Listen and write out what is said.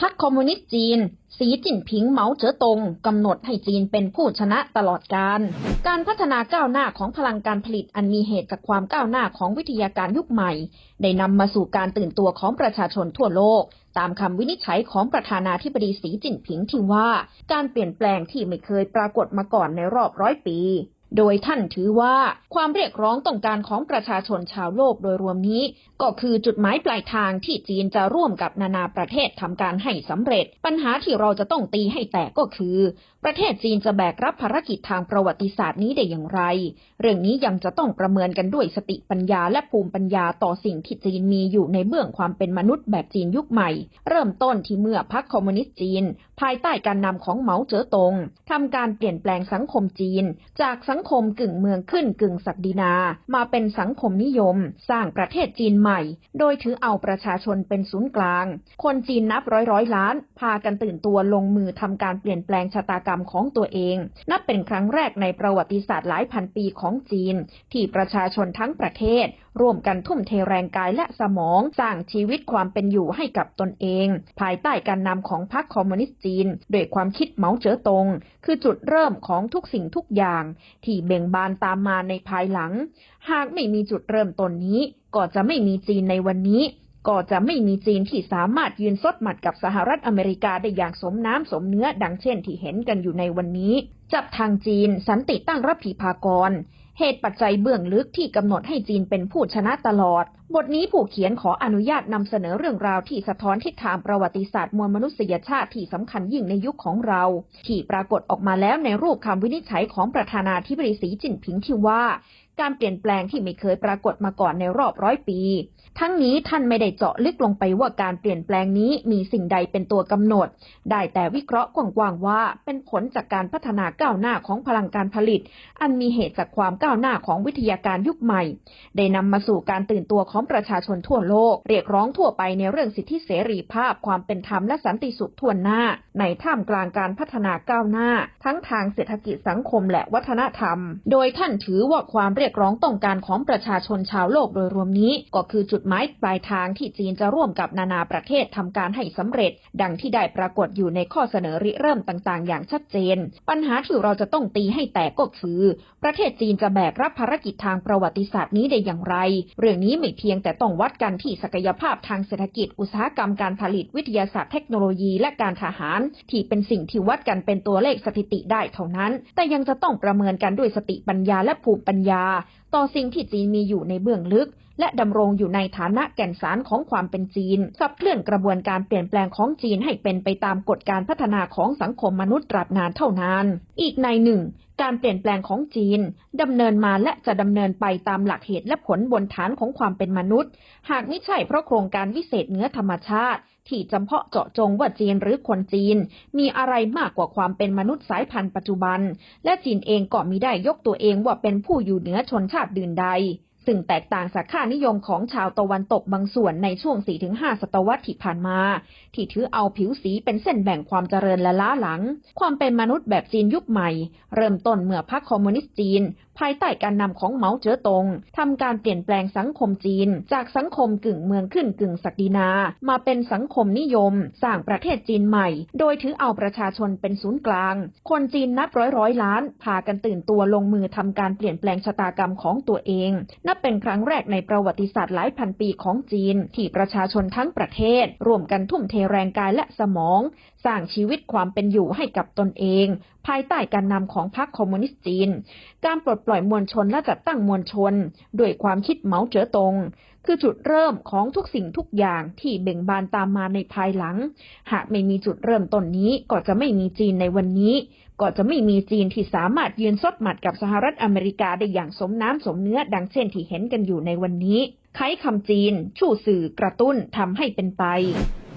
พรรคคอมมิวนิสต์จีน สีจิ้นผิงเหมาเจ๋อตงกำหนดให้จีนเป็นผู้ชนะตลอดการ การพัฒนาก้าวหน้าของพลังการผลิตอันมีเหตุจากความก้าวหน้าของวิทยาการยุคใหม่ ได้นำมาสู่การตื่นตัวของประชาชนทั่วโลก ตามคำวินิจฉัยของประธานาธิบดีสีจิ้นผิงที่ว่า การเปลี่ยนแปลงที่ไม่เคยปรากฏมาก่อนในรอบร้อยปี โดยท่านถือว่าความเรียกร้องต้องการของประชาชนชาวโลกโดยรวมนี้ ก็คือจุดหมายปลายทางที่จีนจะร่วมกับนานาประเทศทำการให้สำเร็จ ปัญหาที่เราจะต้องตีให้แตกก็คือ ประเทศจีนจะแบกรับภารกิจทางประวัติศาสตร์นี้ได้อย่างไร เรื่องนี้ยังจะต้องประเมินกันด้วยสติปัญญาและภูมิปัญญาต่อสิ่งที่จีนมีอยู่ในเบื้องความเป็นมนุษย์แบบจีนยุคใหม่ เริ่มต้นที่เมื่อพรรคคอมมิวนิสต์จีน ภายใต้การนำของเหมาเจ๋อตงทำการเปลี่ยนแปลงสังคมจีน จากสังงคมกึ่งเมืองขึ้นกึ่งศักดินา มาเป็นสังคมนิยม สร้างประเทศจีนใหม่ โดยถือเอาประชาชนเป็นศูนย์กลาง คนจีนนับร้อยร้อยล้าน พากันตื่นตัวลงมือทำการเปลี่ยนแปลงชะตากรรมของตัวเอง นับเป็นครั้งแรกในประวัติศาสตร์หลายพันปีของจีน ที่ประชาชนทั้งประเทศ ร่วมกันทุ่มเทแรงกายและสมอง สร้างชีวิตความเป็นอยู่ให้กับตนเอง ภายใต้การนำของพรรคคอมมิวนิสต์จีนด้วยความคิดเหมาเจ๋อตง คือจุดเริ่มของทุกสิ่งทุกอย่างที่เบ่งบานตามมาในภายหลัง หากไม่มีจุดเริ่มต้นนี้ ก็จะไม่มีจีนในวันนี้ ก็จะไม่มีจีนที่สามารถยืนซดหมัดกับสหรัฐอเมริกาได้อย่างสมน้ำสมเนื้อดังเช่นที่เห็นกันอยู่ในวันนี้ จับทางจีนสันติตั้งรับผีพากร เหตุปัจจัยเบื้องลึกที่กำหนดให้จีนเป็นผู้ชนะตลอด บทนี้ผู้เขียนขออนุญาตนำเสนอเรื่องราวที่สะท้อนทิศทางประวัติศาสตร์มวลมนุษยชาติที่สำคัญยิ่งในยุคของเรา ที่ปรากฏออกมาแล้วในรูปคำวินิจฉัยของประธานาธิบดีสีจิ้นผิงที่ว่าการเปลี่ยนแปลงที่ไม่เคยปรากฏมาก่อนในรอบร้อยปี ทั้งนี้ท่านไม่ได้เจาะลึกลงไปว่าการเปลี่ยนแปลงนี้มีสิ่งใดเป็นตัวกำหนด ได้แต่วิเคราะห์กว้างๆว่าเป็นผลจากการพัฒนาก้าวหน้าของพลังการผลิต อันมีเหตุจากความก้าวหน้าของวิทยาการยุคใหม่ ได้นำมาสู่การตื่นตัวของประชาชนทั่วโลก เรียกร้องทั่วไปในเรื่องสิทธิเสรีภาพ ความเป็นธรรมและสันติสุขทั่วหน้า ในท่ามกลางการพัฒนาก้าวหน้า ทั้งทางเศรษฐกิจสังคมและวัฒนธรรม โดยท่านถือว่าความเรียกร้องต้องการของประชาชนชาวโลกโดยรวมนี้ ก็คือจุดหมายปลายทางที่จีนจะร่วมกับนานาประเทศทำการให้สำเร็จ ดังที่ได้ปรากฏอยู่ในข้อเสนอริเริ่มต่างๆ อย่างชัดเจน ปัญหาที่เราจะต้องตีให้แตกก็คือ ประเทศจีนจะแบกรับภารกิจทางประวัติศาสตร์นี้ได้อย่างไร เรื่องนี้ไม่เพียงแต่ต้องวัดกันที่ศักยภาพทางเศรษฐกิจ อุตสาหกรรมการผลิตวิทยาศาสตร์เทคโนโลยีและการทหาร ที่เป็นสิ่งที่วัดกันเป็นตัวเลขสถิติได้เท่านั้น แต่ยังจะต้องประเมินกันด้วยสติปัญญาและภูมิปัญญา ต่อสิ่งที่จีนมีอยู่ในเบื้องลึกและดำรงอยู่ในฐานะแก่นสารของความเป็นจีนขับเคลื่อนกระบวนการเปลี่ยนแปลงของจีนให้เป็นไปตามกฎการพัฒนาของสังคมมนุษย์ตราบนานเท่านาน อีกในหนึ่ง การเปลี่ยนแปลงของจีนดำเนินมาและจะดำเนินไปตามหลักเหตุและผลบนฐานของความเป็นมนุษย์ หากไม่ใช่เพราะโครงการวิเศษเหนือธรรมชาติ ที่จำเพาะเจาะจงว่าจีนหรือคนจีน มีอะไรมากกว่าความเป็นมนุษย์สายพันธุ์ปัจจุบัน และจีนเองก็มีได้ยกตัวเองว่าเป็นผู้อยู่เหนือชนชาติดื่นใด ซึ่งแตกต่างจากค่านิยมของชาวตะวันตกบางส่วนในช่วง 4-5 ศตวรรษที่ผ่านมา ที่ถือเอาผิวสีเป็นเส้นแบ่งความเจริญและล้าหลัง ความเป็นมนุษย์แบบจีนยุคใหม่ เริ่มต้นเมื่อพรรคคอมมิวนิสต์จีน ภายใต้การนำของเหมาเจ๋อตงทำการเปลี่ยนแปลงสังคมจีน จากสังคมกึ่งเมืองขึ้นกึ่งศักดินา มาเป็นสังคมนิยม สร้างประเทศจีนใหม่ โดยถือเอาประชาชนเป็นศูนย์กลาง คนจีนนับร้อยร้อยล้านพากันตื่นตัวลงมือทำการเปลี่ยนแปลงชะตากรรมของตัวเองนับเป็นครั้งแรกในประวัติศาสตร์หลายพันปีของจีน ที่ประชาชนทั้งประเทศ ร่วมกันทุ่มเทแรงกายและสมอง สร้างชีวิตความเป็นอยู่ให้กับตนเอง ภายใต้การนำของพรรคคอมมิวนิสต์จีน การปลดปล่อยมวลชนและจัดตั้งมวลชน ด้วยความคิดเหมาเจ๋อตง คือจุดเริ่มของทุกสิ่งทุกอย่างที่เบ่งบานตามมาในภายหลัง หากไม่มีจุดเริ่มต้นนี้ก็จะไม่มีจีนในวันนี้ ก็จะไม่มีจีนที่สามารถยืนซดหมัดกับสหรัฐอเมริกาได้อย่างสมน้ำสมเนื้อดังเช่นที่เห็นกันอยู่ในวันนี้ไขคำจีน ชู่สื่อกระตุ้นทำให้เป็นไป